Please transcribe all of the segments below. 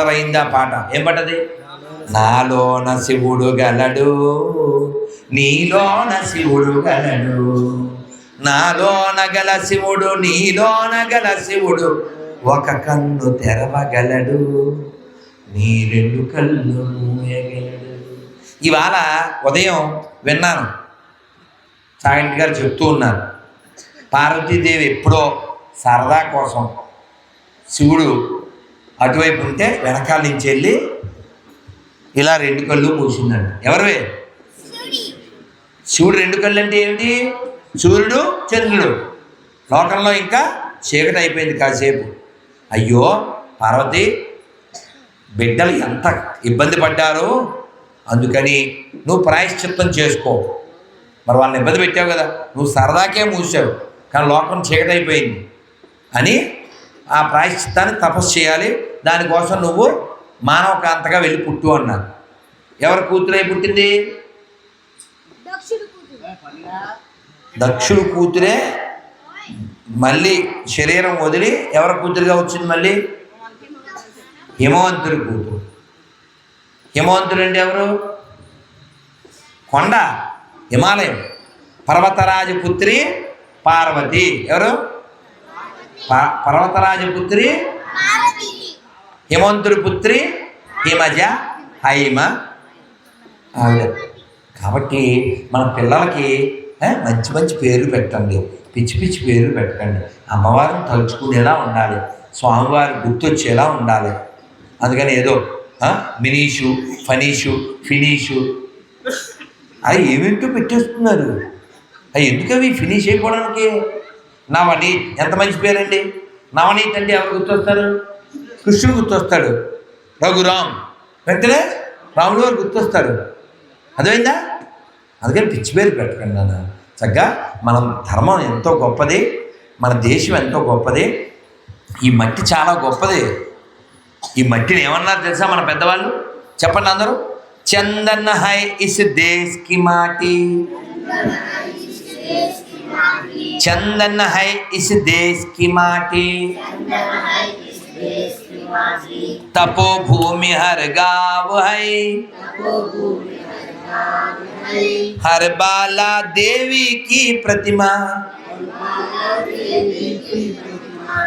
Popular పాట ఏం పట్టది నాలోన శివుడు గలడు నీలోన శివుడు గలడు నాలోన గల శివుడు నీలోన గల శివుడు ఒక కన్ను తెరవగలడు నీ రెండు కళ్ళు మూయగలడు ఇవాళ ఉదయం విన్నాను సాగంటి గారు చెప్తూ ఉన్నారు పార్వతీదేవి ఎప్పుడో సరదా కోసం శివుడు అటువైపు ఉంటే వెనకాల నుంచి వెళ్ళి ఇలా రెండు కళ్ళు మూసిందండి ఎవరివే? శివుడు రెండు కళ్ళు అంటే ఏమిటి? సూర్యుడు చంద్రుడు. లోకంలో ఇంకా చీకటి అయిపోయింది కాసేపు. అయ్యో పార్వతి బిడ్డలు ఎంత ఇబ్బంది పడ్డారో? అందుకని నువ్వు ప్రాయశ్చిత్తం చేసుకో. మరి వాళ్ళని ఇబ్బంది పెట్టావు కదా? నువ్వు సరదాకే మూసావు. కానీ లోకం చీకటి అయిపోయింది. అని ఆ ప్రాయశ్చిత్తాన్ని తపస్సు చేయాలి. దానికోసం నువ్వు మానవ కాంతగా వెళ్ళి పుట్టు అన్నారు ఎవరి కూతురై పుట్టింది? దక్షుడు కూతురే. మళ్ళీ శరీరం వదిలి ఎవరి కూతురుగా వచ్చింది మళ్ళీ? హిమవంతుడి కూతురు. హిమవంతుడు అంటే ఎవరు? కొండ హిమాలయం పర్వతరాజు పుత్రి పార్వతి. ఎవరు? ప- పర్వతరాజ పుత్రి హిమజ హైమ. ఆవిడ. కాబట్టి మన పిల్లలకి మంచి మంచి పేర్లు పెట్టండి. పిచ్చి పిచ్చి పేర్లు పెట్టండి అమ్మవారిని తలుచుకునేలా ఉండాలి. స్వామివారి గుర్తొచ్చేలా ఉండాలి. అందుకని ఏదో మినీషు ఫనీషు ఫినీషు. అవి ఏమేంటో పెట్టేస్తున్నారు? అవి ఎందుకు అవి ఫినిష్ అయిపోవడానికి? నవనీత్ ఎంత మంచి పేరండి? నవనీత్ అంటే ఎవరు గుర్తొస్తారు? కృష్ణుడు గుర్తొస్తాడు. రఘురామ్. వెంటనే రాముడు గారు గుర్తొస్తాడు అర్థమైందా? అందుకని పిచ్చి పేరు పెట్టకండి నాన్న. చక్కగా మనం ధర్మం ఎంతో గొప్పది మన దేశం ఎంతో గొప్పది ఈ మట్టి చాలా గొప్పది. ఈ మట్టిని ఏమన్నారు తెలుసా మన పెద్దవాళ్ళు? చెప్పండి అందరూ. చందన్ హై ఇస్ దేశ్కి మాటి. चंदन है इस देश की माटी। तपो भूमि हर गाँव है। हर बाला देवी की प्रतिमा।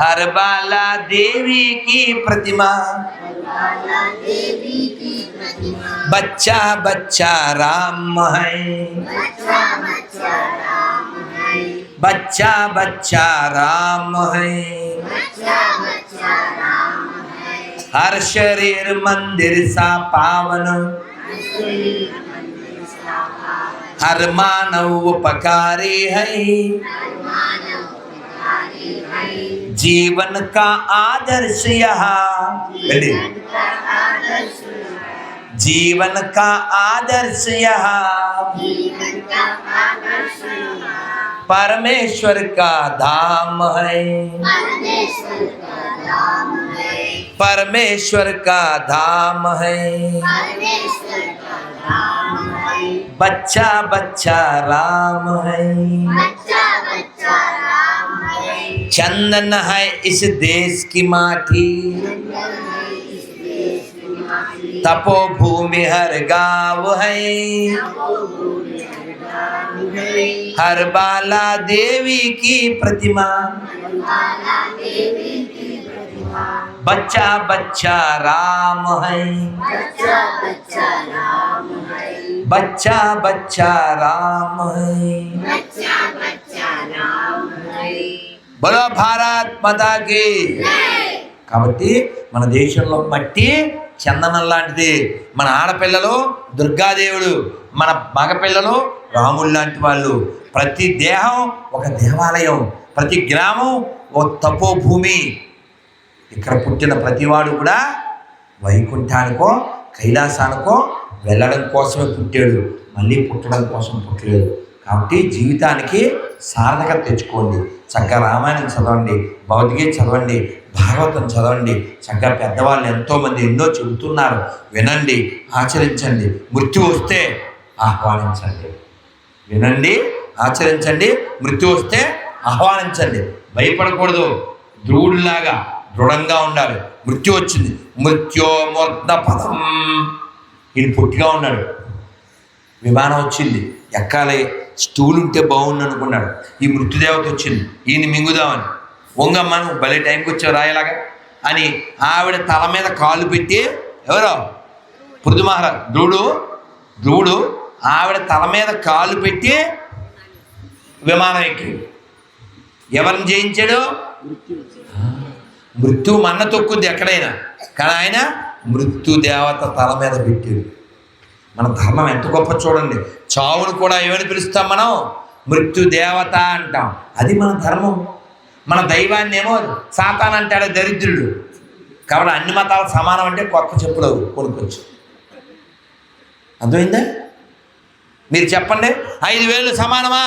हर बाला देवी की प्रतिमा। बच्चा बच्चा राम है। बच्चा बच्चा राम है। बच्चा बच्चा राम है। हर शरीर मंदिर सा पावन। हर मानव उपकारी है। जीवन का आदर्श यहाँ। जीवन का आदर्श यहाँ। परमेश्वर का धाम है। परमेश्वर का धाम है। बच्चा बच्चा राम है। चंदन है इस देश की माटी। तपो भूमि हर गाँव है। हर बाला देवी की प्रतिमा बच्चा बच्चा राम है बच्चा बच्चा राम है बोलो भारत माता की కాబట్టి మన దేశంలో మట్టి చందనం లాంటిది. మన ఆడపిల్లలు దుర్గాదేవుడు మన మగపిల్లలు రాముడు లాంటి వాళ్ళు. ప్రతి దేహం ఒక దేవాలయం ప్రతి గ్రామం ఒక తపో భూమి ఇక్కడ పుట్టిన ప్రతివాడు కూడా వైకుంఠానికో కైలాసానికో వెళ్ళడం కోసమే పుట్టాడు. మళ్ళీ పుట్టడం కోసం పుట్టలేదు. కాబట్టి జీవితానికి సార్థకత తెచ్చుకోండి. చక్కగా రామాయణం చదవండి భగవద్గీత చదవండి భాగవతం చదవండి. చక్కగా పెద్దవాళ్ళు ఎంతోమంది ఎన్నో చెబుతున్నారు. వినండి ఆచరించండి. మృత్యు వస్తే ఆహ్వానించండి. వినండి ఆచరించండి. మృత్యు వస్తే ఆహ్వానించండి. భయపడకూడదు. ధ్రువుడిలాగా దృఢంగా ఉండాలి. మృత్యు వచ్చింది. మృత్యోమూర్ధ పదం ఈయన పొట్టిగా ఉన్నాడు. విమానం వచ్చింది. ఎక్కాలి. స్టూల్ ఉంటే బాగుంది అనుకున్నాడు. ఈ మృత్యుదేవత వచ్చింది. ఈయన మింగుదామని. వంగమ్మ నువ్వు భలే టైంకి వచ్చావు రాయలాగా. అని ఆవిడ తల మీద కాలు పెట్టి ఎవరో? పృథు మహారాజ్ ధ్రువుడు ధ్రువుడు ఆవిడ తల మీద కాలు పెట్టి విమానం ఎక్కి ఎవరిని జయించాడు? మృత్యు మన్న తొక్కుద్ది ఎక్కడైనా. కానీ ఆయన మృత్యు దేవత తల మీద పెట్టాడు. మన ధర్మం ఎంత గొప్ప చూడండి. చావును కూడా ఏమని పిలుస్తాం మనం? మృత్యు దేవత అంటాం. అది మన ధర్మం. మన దైవాన్ని ఏమో సాతాన్ అంటాడు దరిద్రుడు. కాబట్టి అన్ని మతాలు సమానం అంటే కొత్త చెప్పులు కొనుక్కొచ్చు అర్థమైందా? మీరు చెప్పండి. ఐదు వేలు సమానమా?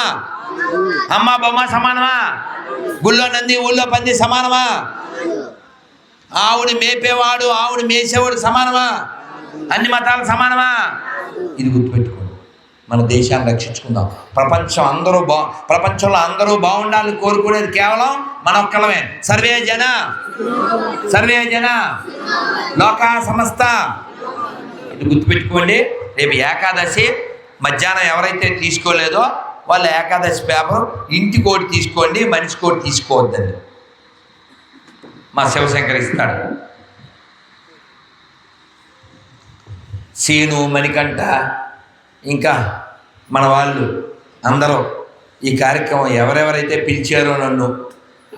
అమ్మ బొమ్మ సమానమా? గుళ్ళో నంది ఊళ్ళో పంది సమానమా? ఆవుని మేపేవాడు ఆవుని మేసేవాడు సమానమా? అన్ని మతాలు సమానమా? ఇది గుర్తుపెట్టుకోండి మన దేశాన్ని రక్షించుకుందాం. ప్రపంచం అందరూ బా ప్రపంచంలో అందరూ బాగుండాలని కోరుకునేది కేవలం మన ఒక్కలమే సర్వే జన సర్వే జన లోకా సంస్థ ఇది గుర్తుపెట్టుకోండి రేపు ఏకాదశి మధ్యాహ్నం ఎవరైతే తీసుకోలేదో వాళ్ళ ఏకాదశి పేపర్ ఇంటి కోటి తీసుకోండి మనిషి కోటి తీసుకోవద్దండి. మా శివశంకర్ ఇస్తాడు. సీను మణికంఠ ఇంకా మన వాళ్ళు అందరూ ఈ కార్యక్రమం ఎవరెవరైతే పిలిచారో నన్ను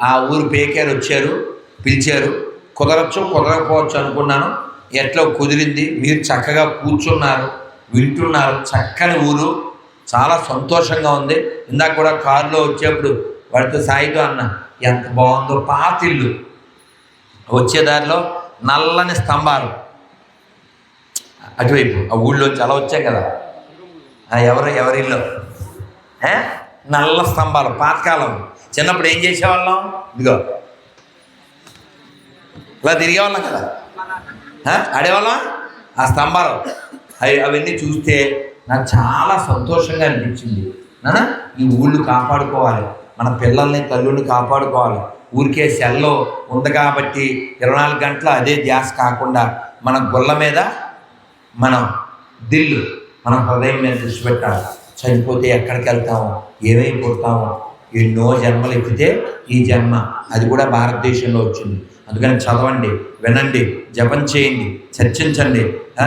ఆ ఊరు పేకేరు వచ్చారు పిలిచారు. కుదరచ్చు కుదరకపోవచ్చు అనుకున్నాను. ఎట్లా కుదిరింది మీరు చక్కగా కూర్చున్నారు వింటున్నారు. చక్కని ఊరు చాలా సంతోషంగా ఉంది. ఇందాక కూడా కారులో వచ్చేప్పుడు వాడితో సాయితో అన్న ఎంత బాగుందో పాత వచ్చేదారిలో వచ్చే దారిలో నల్లని స్తంభాలు. అటువైపు ఆ ఊళ్ళోంచి అలా వచ్చాం కదా. ఎవరు ఎవరిలో నల్ల స్తంభాలు పాతకాలం. చిన్నప్పుడు ఏం చేసేవాళ్ళం? ఇదిగో. ఇలా తిరిగేవాళ్ళం కదా. ఆడేవాళ్ళం? ఆ స్తంభాలు. అవి అవన్నీ చూస్తే నాకు చాలా సంతోషంగా అనిపించింది. ఈ ఊళ్ళు కాపాడుకోవాలి. మన పిల్లల్ని తల్లుల్ని కాపాడుకోవాలి. ఊరికే సెల్లో ఉంది కాబట్టి ఇరవై నాలుగు గంటలు అదే ధ్యాస కాకుండా మన గుళ్ళ మీద మనం దిల్లు మన హృదయం మీద దృష్టి పెట్టాలి చనిపోతే ఎక్కడికి వెళ్తాము? ఏమైపోతామో ఎన్నో జన్మలు ఎక్కితే ఈ జన్మ అది కూడా భారతదేశంలో వచ్చింది. అందుకని చదవండి వినండి జపం చేయండి చర్చించండి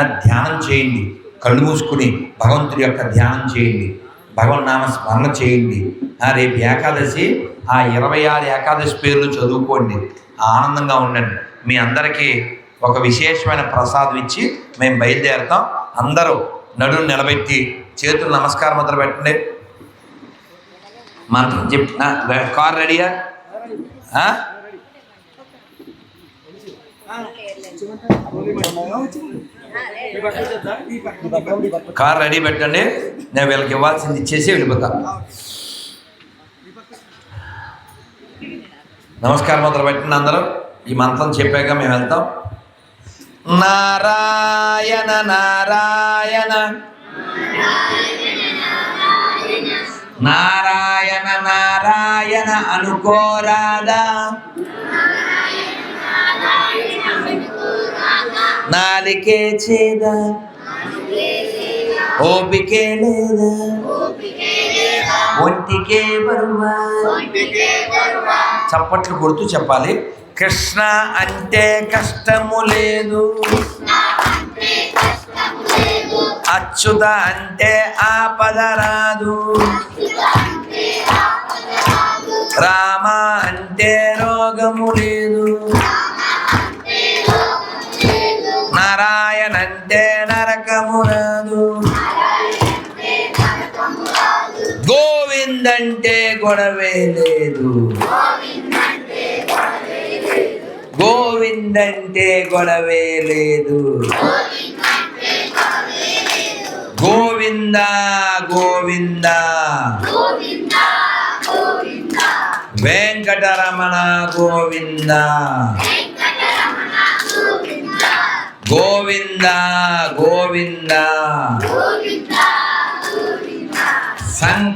ధ్యానం చేయండి కళ్ళు మూసుకుని భగవంతుడి యొక్క ధ్యానం చేయండి భగవన్ నామ స్మరణ చేయండి. ఆ, రేపు ఏకాదశి ఆ ఇరవై ఆరు ఏకాదశి పేర్లు చదువుకోండి. ఆనందంగా ఉండండి. మీ అందరికీ ఒక విశేషమైన ప్రసాదం ఇచ్చి మేము బయలుదేరుతాం. అందరూ నడును నిలబెట్టి చేతులు నమస్కారం మొదలు పెట్టండి. మంత్రం చెప్ కార్ రెడీయా? కార్ రెడీ పెట్టండి. నేను వీళ్ళకి ఇవ్వాల్సింది ఇచ్చేసి వెళ్ళిపోతా. నమస్కారం మొదలు పెట్టండి అందరూ. ఈ మంత్రం చెప్పాక మేము వెళ్తాం. నారాయణ నారాయణ. నారాయణ నారాయణ అనుకోరాదా నాలికే చేదా. ఓపికే లేదా. ఒంటికే బరువా. చప్పట్లు కొడుతూ చెప్పాలి. కృష్ణ అంటే కష్టము లేదు. అచ్యుత అంటే ఆపద రాదు. రామ అంటే రోగము లేదు. నారాయణ అంటే నరకము రాదు. గోవిందంటే గొడవే లేదు. గోవిందంటే గొడవే లేదు. గోవింద గోవింద. వెంకటరమణ గోవింద. గోవింద గోవింద.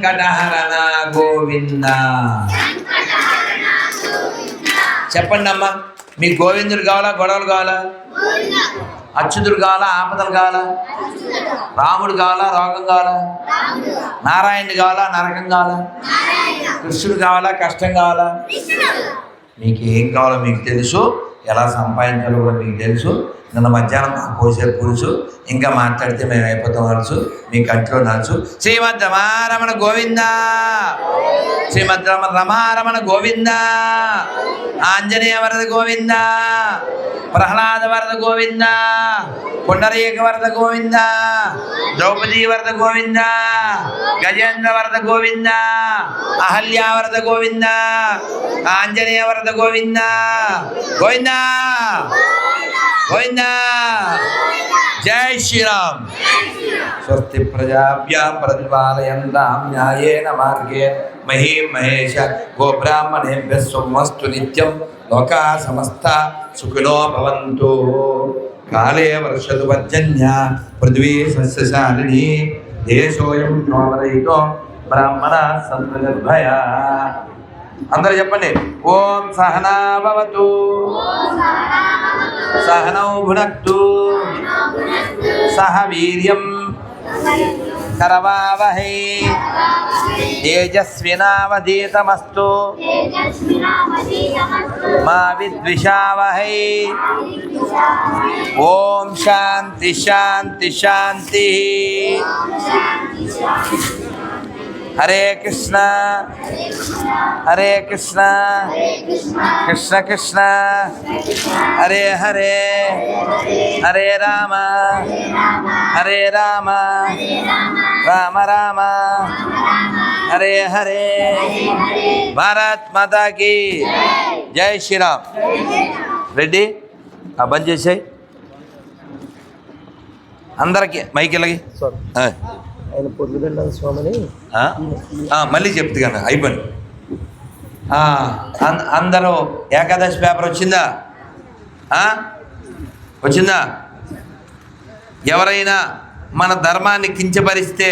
సంకటహరణ గోవింద. చెప్పండి అమ్మా మీకు గోవిందుడు కావాలా గొడవలు కావాలా? అచ్యుతుడు కావాలా ఆపదలు కావాలా? రాముడు కావాలా రోగం కావాలా? నారాయణుడు కావాలా నరకం కావాలా? కృష్ణుడు కావాలా కష్టం కావాలా? మీకు ఏం కావాలో మీకు తెలుసు. ఎలా సంపాదించాలో కూడా మీకు తెలుసు. నిన్న మధ్యాహ్నం మాకు పోసే పులుసు ఇంకా మాట్లాడితే మేము అయిపోతాం నలుసు మీ కంట్లో నలుసు శ్రీమద్ రమారమణ గోవింద. శ్రీమద్ రమ రమారమణ గోవింద. ఆంజనేయ వరద గోవింద. ప్రహ్లాద వరద గోవింద. పుండరీక వరద గోవింద. ద్రౌపదీ వరద గోవింద. గజేంద్ర వరద గోవింద. అహల్యా వరద గోవింద. ఆంజనేయ వరద గోవింద. గోవింద! గోవింద జై శ్రీరామ్ స్వస్తి ప్రజాభ్యాం ప్రతిపాలయంతాం న్యాయేన మార్గే మహీం మహేష గోబ్రాహ్మణేభ్య స్వమస్తు నిత్యం లోకా సమస్త సుఖినో భవంతు కాలే వర్షదు పర్జన్య పృథ్వీ సస్యశాలిని దేశోయం నోమరయితో బ్రాహ్మణ సంతర్భయ అందరు చెప్పండి. ఓం సహనాభవతు సహనౌ భునక్తు. సహ వీర్యం. కరవావహై. తేజస్వినావధీతమస్తు. మా విద్విషావహై. ఓం శాంతి శాంతి శాంతి. హరే కృష్ణ హరే కృష్ణ కృష్ణ కృష్ణ హరే హరే హరే రామ హరే రామ రామ రామ హరే హరే భారత్ మాతా కీ జై శ్రీరామ్ రెడ్డి ఆ బంద్ చేసాయి అందరికి మైకిలకి సార్ ఆయన పొద్దుగండ స్వామిని మళ్ళీ చెప్తు కదా అయిపోయింది. అందరూ ఏకాదశి పేపర్ వచ్చిందా? వచ్చిందా? ఎవరైనా మన ధర్మాన్ని కించపరిస్తే